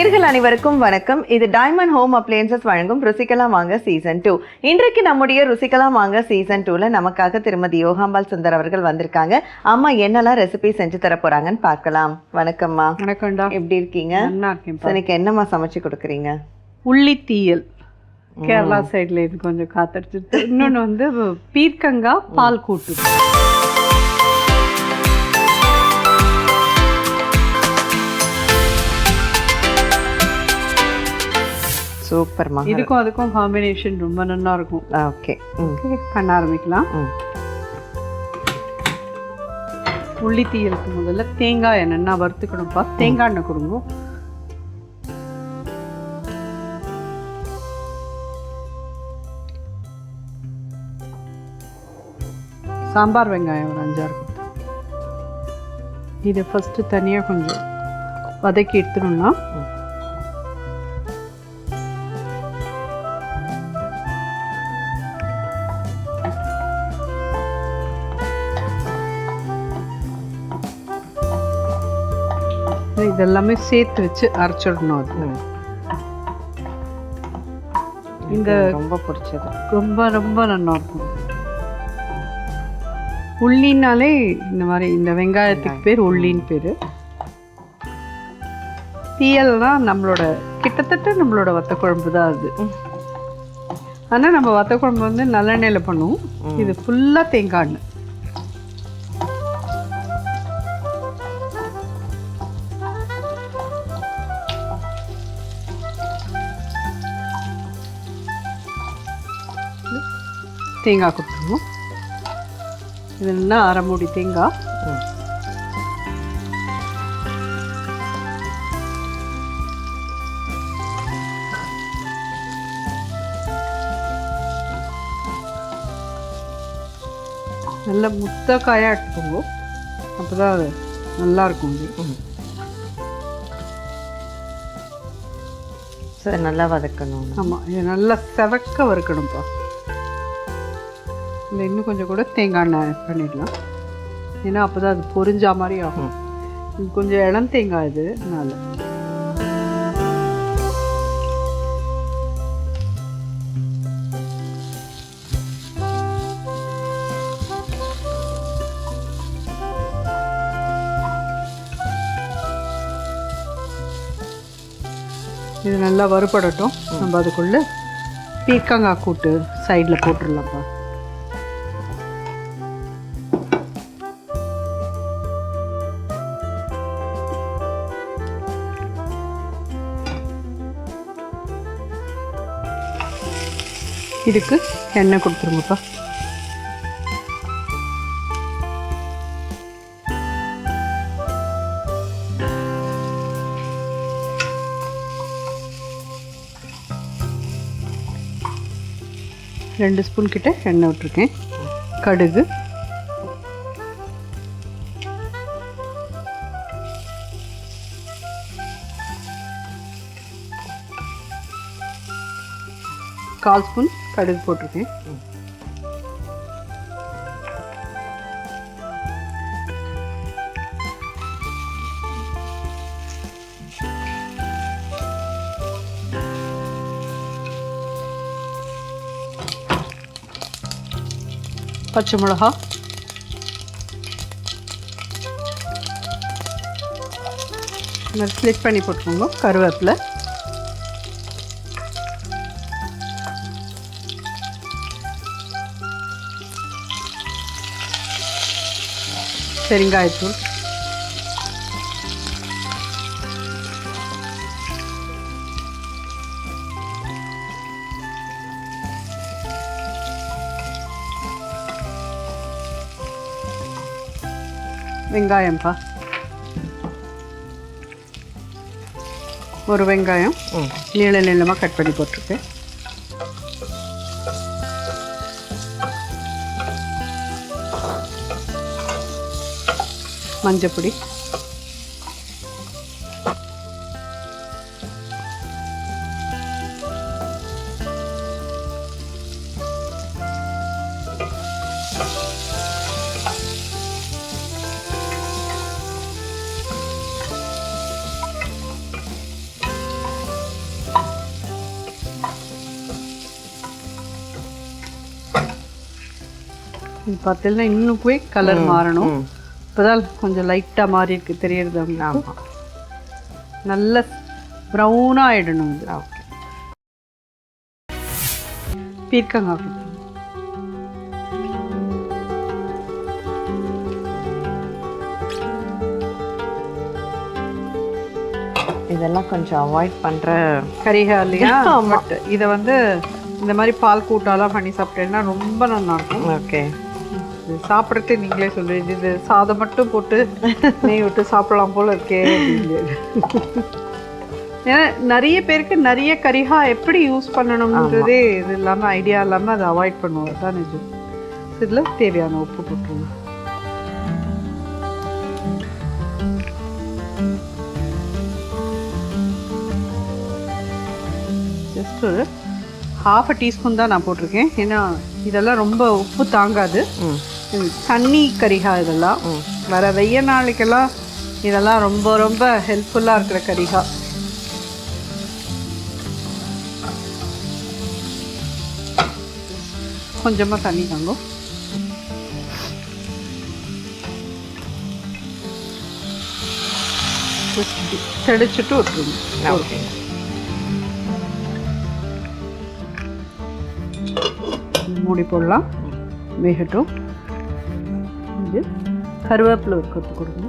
நேர்கள் அனைவருக்கும் வணக்கம். இது டைமண்ட் ஹோம் அப்ளையன்சஸ் வழங்கும் ருசிக்கலாம் வாங்க சீசன் டூ இன்றைக்கு நம்முடைய ருசிக்கலாம் வாங்க சீசன் டூல நமக்காக திருமதி யோகாம்பால் சுந்தர் அவர்கள் வந்திருக்காங்க. அம்மா என்னெல்லாம் ரெசிபி செஞ்சு தர போறாங்கன்னு பார்க்கலாம். வணக்கம்மா. வணக்கம்டா எப்படி இருக்கீங்க? இன்னைக்கு என்னம்மா சமைச்சு கொடுக்குறீங்க? உள்ளி தீயல். கேரளா சைடில் இது கொஞ்சம் காத்தடிச்சிட்டு இன்னொன்று வந்து பீர்க்கங்காய் பால் கூட்டு. சூப்பர்மா இதுக்கும் அதுக்கும் காம்பினேஷன் ரொம்ப நல்லா இருக்கும். ஓகே பண்ண ஆரம்பிக்கலாம். உள்ளி தீயலுக்கு முதல்ல. தேங்காய் எண்ணெய் வறுத்துக்கணும்ப்பா. தேங்காய் எண்ணெய் கொடுங்க. சாம்பார் வெங்காயம் ஒரு அஞ்சாறு இதை ஃபஸ்ட்டு தனியாக கொஞ்சம் வதக்கி எடுத்துடணும்னா இதெல்லாமே சேர்த்து வச்சு அரைச்சிடணும் அது. இந்த ரொம்ப பிடிச்சது. ரொம்ப ரொம்ப நல்லா இருக்கும். உள்ளினாலே இந்த மாதிரி இந்த வெங்காயத்துக்கு பேர் உள்ளின்னு பேர். தீயல்னா நம்மளோட கிட்டத்தட்ட நம்மளோட வத்த குழம்பு தான் அது. ஆனால் நம்ம வத்த குழம்பு வந்து நல்லெண்ணெயில் பண்ணுவோம். இது ஃபுல்லாக தேங்காய் எண்ணெய். தேங்காய் கொடுத்துருவோம் இது நல்லா அரை மூடி தேங்காய். நல்ல முத்த காயாக எடுத்துக்கோங்க. அப்போ தான் அது நல்லா இருக்கும். இது ஸோ நல்லா வதக்கணும். ஆமாம் இது நல்லா செவக்க வறுக்கணும்ப்பா. இல்லை இன்னும் கொஞ்சம் கூட தேங்காய் எண்ணெய் பண்ணிடலாம். ஏன்னா அப்போ தான் அது பொரிஞ்சா மாதிரி ஆகும். இது கொஞ்சம் இளம் தேங்காய் இது அதனால. இது நல்லா வறுபடட்டும். நம்ம அதுக்குள்ள பீர்க்கங்காய் கூட்டு சைடில் போட்டுடலாம்ப்பா. இதுக்கு எண்ணெய் கொடுத்துருங்கப்பா. ரெண்டு ஸ்பூன் கிட்ட எண்ணெய் விட்டுருக்கேன். கடுகு. கால் ஸ்பூன் கடுகு போட்டிருக்கேன். பச்சை மிளகா. இந்த ஸ்ப்ளிட் பண்ணி போட்டுக்கோங்க. கருவேப்பிலை. பெருங்காயத்தூள் வெங்காயம்ப்பா ஒரு வெங்காயம் நீள நீளமாக கட் பண்ணி போட்டிருக்கேன். மஞ்சப்பொடி. பார்த்தீங்கன்னா இன்னும் போய் கலர் மாறணும். இப்போதான் கொஞ்சம் லைட்டாக மாறி இருக்கு தெரியறது உங்களுக்கு. ஆமா. நல்ல ப்ரௌனாக ஆயிடணும் இது. ஓகே பீர்க்கங்காய். இதெல்லாம் கொஞ்சம் அவாய்ட் பண்ற கரிகா இல்லையா. பட் இதை வந்து இந்த மாதிரி பால் கூட்டாலாம் பண்ணி சாப்பிட்டேன்னா ரொம்ப நல்லா இருக்கும். ஓகே இது சாப்பிட்றதே நீங்களே சொல்லுவீங்க இது சாதம் மட்டும் போட்டு நெய் விட்டு சாப்பிடலாம் போல இருக்கே. ஏன்னா நிறைய பேருக்கு நிறைய கரிஹா எப்படி யூஸ் பண்ணணுன்றதே இது இல்லாமல் ஐடியா இல்லாமல் அதை அவாய்ட் பண்ணுவோம் அதான் நிஜம். இதில் தேவையான உப்பு போட்டுருங்க. ஜஸ்ட் ஒரு ஹாஃப் அ டீஸ்பூன் தான் நான் போட்டிருக்கேன். ஏன்னா இதெல்லாம் ரொம்ப உப்பு தாங்காது. தண்ணி கரிகா இதெல்லாம். வர வெய்ய நாளைக்கெல்லாம் இதெல்லாம் ரொம்ப ரொம்ப ஹெல்ப்ஃபுல்லாக இருக்கிற கரிகா கொஞ்சமாக தண்ணி தாங்க. தெளிச்சுட்டு விட்டுருங்க. ஓகே. மூடி போடலாம். வேகட்டும். வந்து கருவேப்பிலை ஒரு கொத்து கொடுங்க.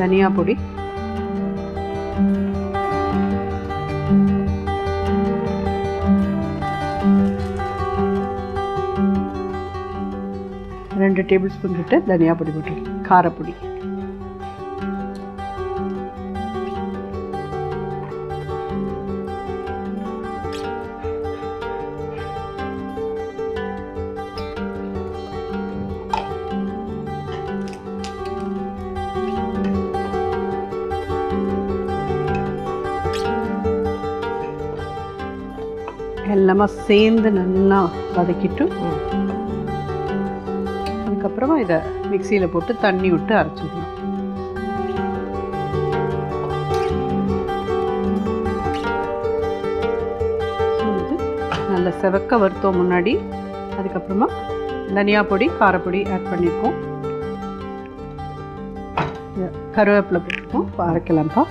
தனியா பொடி. ரெண்டு டேபிள் ஸ்பூன் கிட்ட தனியா பொடி போட்டு காரப்பொடி. எல்லாமே சேர்ந்து நல்லா வதக்கிட்டு. அதுக்கப்புறமா இதை மிக்சியில் போட்டு தண்ணி விட்டு அரைச்சிடணும். நல்ல செவக்க வறுத்தோம் முன்னாடி அதுக்கப்புறமா தனியா பொடி காரப்பொடி ஆட் பண்ணியிருக்கோம் கருவேப்பிலை போட்டுருக்கோம் அரைக்கலாம்ப்பா.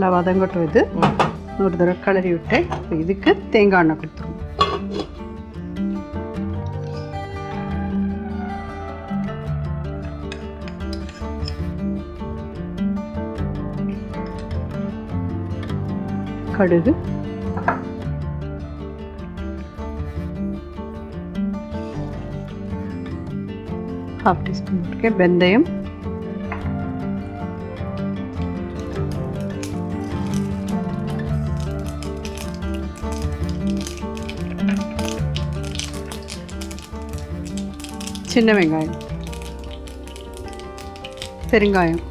நல்லா வதங்கட்டும் இது. ஒரு தடவை கிளறி இப்போ இதுக்கு தேங்காய் எண்ணெய் கொடுத்துருவோம். கடுகு. ஹாஃப் டீஸ்பூன் இருக்கேன் வெந்தயம். சின்ன வெங்காயம் பெருங்காயம்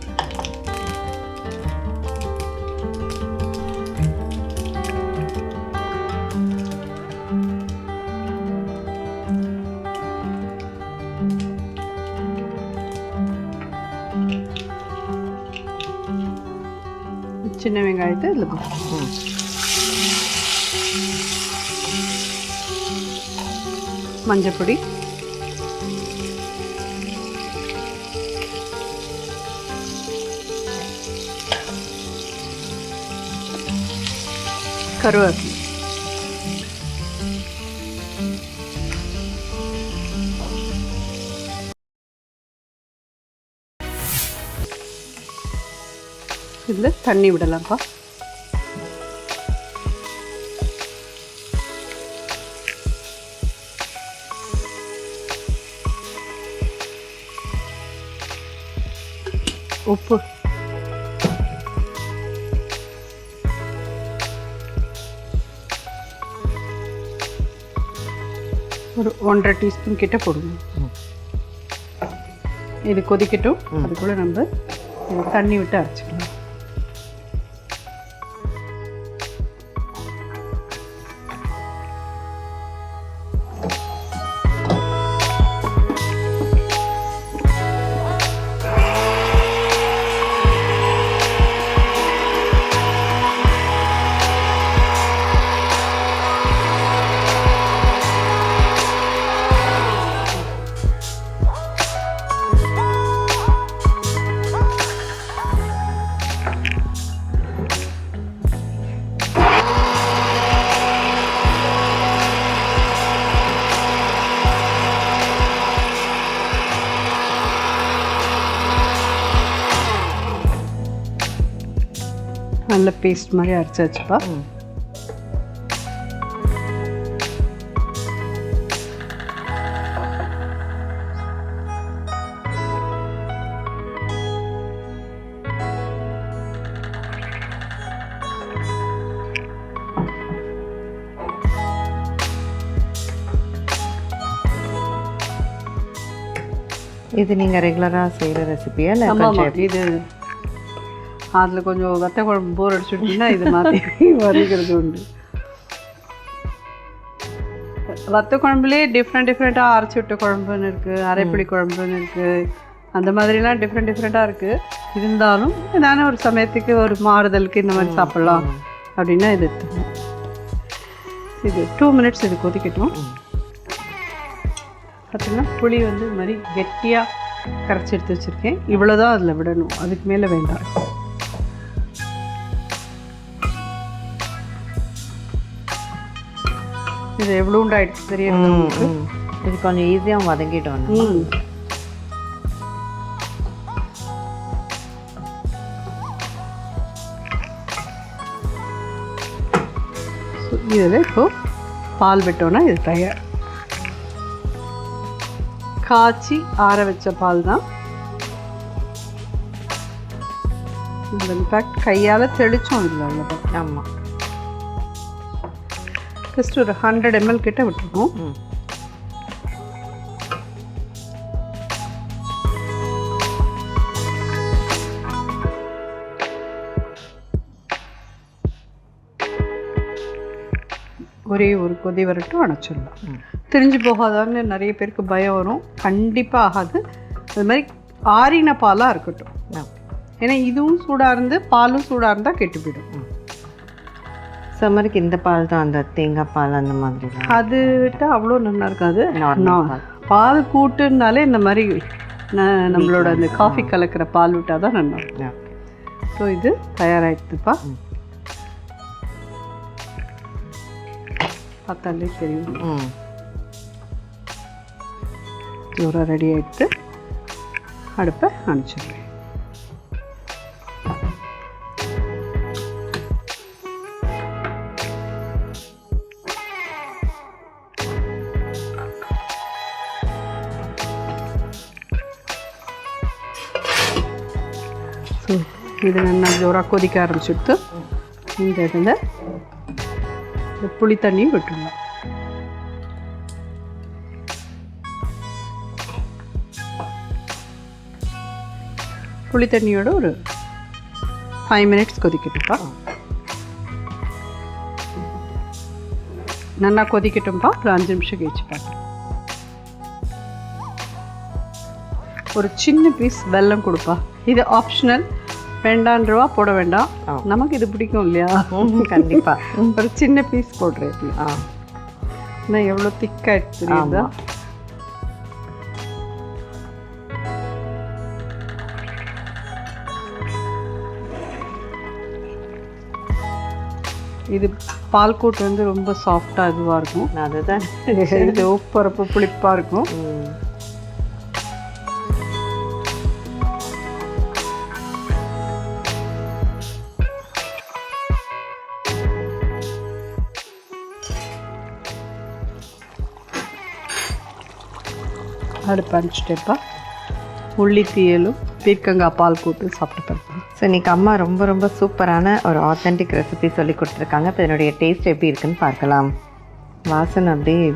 சின்ன வெங்காயத்தை இதில் போட்டு ம். மஞ்சப்பொடி கருவேப்பிலை இதில் தண்ணி விடலாம்ப்பா. உப்பு. ஒரு ஒன்றரை டீஸ்பூன் கிட்ட போடுங்க இது கொதிக்கட்டும். அதுக்குள்ளே நம்ம தண்ணி விட்டு அரைச்சிக்கலாம். பேஸ்ட் மாதிரி அரைச்சாச்சுப்பா ம். இது நீங்க ரெகுலரா செய்யற ரெசிபியா இல்ல இது அதில் கொஞ்சம் வத்த குழம்பு போர் அடிச்சுட்டிங்கன்னா இது மாதிரி வறுக்கிறது உண்டு. வத்த குழம்புலேயே டிஃப்ரெண்ட் டிஃப்ரெண்ட்டாக அரைச்சி விட்ட குழம்புன்னு இருக்குது அரைப்புளி குழம்புன்னு இருக்குது அந்த மாதிரிலாம் டிஃப்ரெண்ட் டிஃப்ரெண்ட்டாக இருக்குது இருந்தாலும் ஏதான ஒரு சமயத்துக்கு ஒரு மாறுதலுக்கு இந்த மாதிரி சாப்பிட்லாம் அப்படின்னா இது. இது டூ மினிட்ஸ் இது கொதிக்கட்டும். பார்த்தீங்கன்னா புளி வந்து இது மாதிரி கெட்டியாக கரைச்சி எடுத்து வச்சுருக்கேன். இவ்வளோ தான் அதில் விடணும். அதுக்கு மேலே வேண்டாம். இது எவ்வளோ உண்டாயிடுச்சு தெரியும். இது கொஞ்சம் ஈஸியா வதங்கிட்டோம் இதில் இப்போ பால் விட்டோன்னா இது தயார். காய்ச்சி ஆற வச்ச பால் தான். இன்ஃபேக்ட் கையால் தெளிச்சோம் இதில் அவ்வளோதான் ஆமா. ஜஸ்ட் ஒரு ஹண்ட்ரட் எம்எல் கிட்ட விட்டுருக்கோம். ஒரே ஒரு கொதி வரட்டும் அணைச்சிடலாம். தெரிஞ்சு போகாதான்னு நிறைய பேருக்கு பயம் வரும். கண்டிப்பாக ஆகாது. அது மாதிரி ஆறின பாலாக இருக்கட்டும். ஏன்னா இதுவும் சூடாக இருந்து பாலும் சூடாக இருந்தால் கெட்டு போயிடும். சம்மருக்கு இந்த பால் தான் அந்த தேங்காய் பால் அந்த மாதிரி அது விட்டால் அவ்வளோ நல்லா இருக்காது. பால். கூட்டுனாலே இந்த மாதிரி நம்மளோட அந்த காஃபி கலக்கிற பால் விட்டால் தான் நல்லா ஸோ இது தயாராகிடுதுப்பா. பார்த்தாலே தெரியும். ஜோராக ரெடி ஆகிடுது அடுப்பை அனுப்பிச்சிடுறேன் இது நல்லா ஜோராக கொதிக்க ஆரம்பிச்சுடுத்து இந்த இதில் இந்த புளி தண்ணியும் விட்டுருணும் புளி தண்ணியோட ஒரு ஃபைவ் மினிட்ஸ் கொதிக்கட்டும்ப்பா நல்லா கொதிக்கட்டும்ப்பா ஒரு அஞ்சு நிமிஷம் கழிச்சு பார்க்கலாம் ஒரு சின்ன பீஸ் வெல்லம் கொடுப்பா இது ஆப்ஷனல் வேண்டான் ரூபா போட வேண்டாம். நமக்கு இது பிடிக்கும் இல்லையா? ம், கண்டிப்பா. ஒரு சின்ன பீஸ் போடுறேன். ஆ. நான் எவ்வளோ தெரியுதா? ஆமா. இது பால் கூட்டு வந்து ரொம்ப சாஃப்டாக இதுவாக இருக்கும். அதுதான். இது உப்பரப்பு புளிப்பாக இருக்கும். அடுப்பு அடிச்சுட்டு உள்ளி தீயலும் பீர்க்கங்காய் பால் போட்டு சாப்பிட்டு பார்ப்பேன் ஸோ இன்றைக்கி அம்மா ரொம்ப ரொம்ப சூப்பரான ஒரு ஆத்தென்டிக் ரெசிபி சொல்லி கொடுத்துருக்காங்க. இப்போ இதனுடைய டேஸ்ட் எப்படி இருக்குன்னு பார்க்கலாம். வாசன் அப்படியே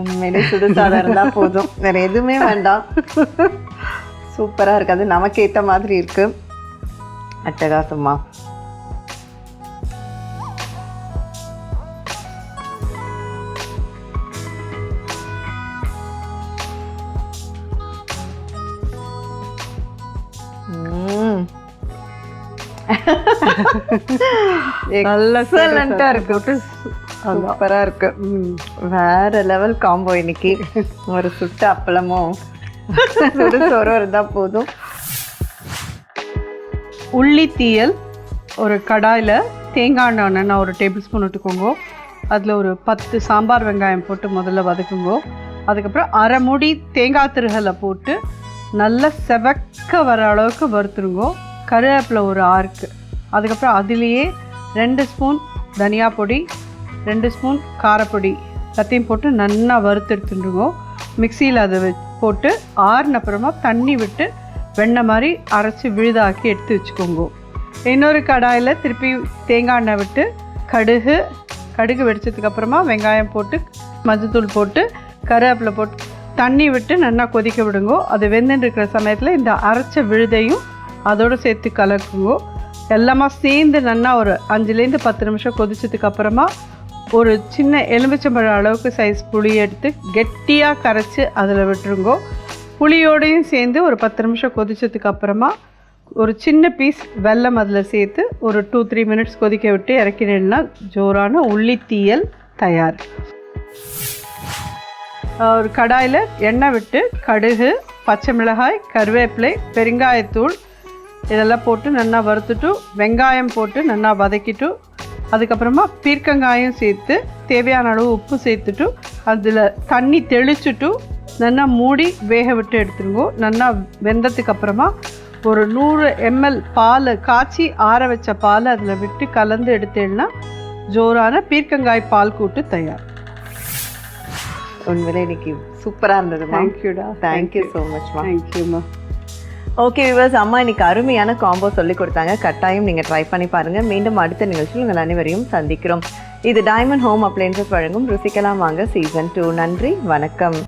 உண்மையிலே சுடு இருந்தால் போதும். வேறு எதுவுமே வேண்டாம். சூப்பராக இருக்காது நமக்கு ஏற்ற மாதிரி இருக்குது அட்டகாசமா? ம். நல்ல Excellent-ஆ இருக்கு. சூப்பரா இருக்கு. வேற லெவல் காம்போ இன்னைக்கு. ஒரு சுட்ட அப்பளமும். சுடு சோறும் இருந்தா போதும். உள்ளி தீயல் ஒரு கடாயில் தேங்காய் எண்ணெய் ஒரு டேபிள் ஸ்பூன் விட்டுக்கோங்க. அதில் ஒரு பத்து சாம்பார் வெங்காயம் போட்டு முதல்ல வதக்குங்கோ. அதுக்கப்புறம் அரை மூடி தேங்காய் திருகலை போட்டு நல்லா செவக்க வர அளவுக்கு வறுத்துருங்கோ. கருவேப்பிலை ஒரு ஆறுக்கு. அதுக்கப்புறம் அதுலேயே ரெண்டு ஸ்பூன் தனியா பொடி ரெண்டு ஸ்பூன் காரப்பொடி எல்லாத்தையும் போட்டு நல்லா வறுத்து எடுத்துட்டுருங்கோ மிக்சியில் அதை போட்டு ஆறுன அப்புறமா தண்ணி விட்டு வெண்ணெய் மாதிரி அரைச்சி விழுதாக்கி எடுத்து வச்சுக்கோங்க. இன்னொரு கடாயில் திருப்பி தேங்காய் எண்ணெய் விட்டு கடுகு கடுகு வெடிச்சதுக்கப்புறமா வெங்காயம் போட்டு மஞ்சத்தூள் போட்டு கருவேப்பிலை போட்டு தண்ணி விட்டு நல்லா கொதிக்க விடுங்கோ. அது வெந்துட்டு இருக்கிற சமயத்தில் இந்த அரைச்ச விழுதையும் அதோடு சேர்த்து கலக்குங்கோ. எல்லாமே சேர்ந்து நல்லா ஒரு அஞ்சுலேருந்து பத்து நிமிஷம் கொதிச்சதுக்கப்புறமா ஒரு சின்ன எலுமிச்சம்பழம் அளவுக்கு சைஸ் புளி எடுத்து கெட்டியாக கரைச்சி அதில் விட்டுருங்கோ. புளியோடையும் சேர்ந்து ஒரு பத்து நிமிஷம் கொதித்ததுக்கு அப்புறமா ஒரு சின்ன பீஸ் வெல்லம் அதில் சேர்த்து ஒரு டூ த்ரீ மினிட்ஸ் கொதிக்க விட்டு இறக்கினா ஜோரான உள்ளி தீயல் தயார். ஒரு கடாயில் எண்ணெய் விட்டு கடுகு பச்சை மிளகாய் கருவேப்பிலை பெருங்காயத்தூள் இதெல்லாம் போட்டு நல்லா வறுத்துட்டு வெங்காயம் போட்டு நல்லா வதக்கிட்டு அதுக்கப்புறமா பீர்க்கங்காயம் சேர்த்து தேவையான அளவு உப்பு சேர்த்துட்டு அதில் தண்ணி தெளிச்சுட்டு நல்லா மூடி வேக விட்டு எடுத்துருங்கோ. நல்லா வெந்ததுக்கு அப்புறமா ஒரு நூறு எம்எல் பால் காய்ச்சி ஆற வச்ச பால் அதில் விட்டு கலந்து எடுத்தேன்னா ஜோரான பீர்க்கங்காய் பால் கூட்டு தயார். உண்மையிலே இன்னைக்கு சூப்பரா இருந்ததுமா தேங்க்யூடா தேங்க்யூ ஸோ மச்மா தேங்க்யூம்மா ஓகே விவர்ஸ் அம்மா இன்னைக்கு அருமையான காம்போ சொல்லி கொடுத்தாங்க. கட்டாயம் நீங்க ட்ரை பண்ணி பாருங்க. மீண்டும் அடுத்த நிகழ்ச்சியில் உங்கள் அனைவரையும் சந்திக்கிறோம். இது டைமண்ட் ஹோம் அப்ளைன்சஸ் வழங்கும் ருசிக்கலாம் வாங்க. சீசன் டூ நன்றி. வணக்கம்.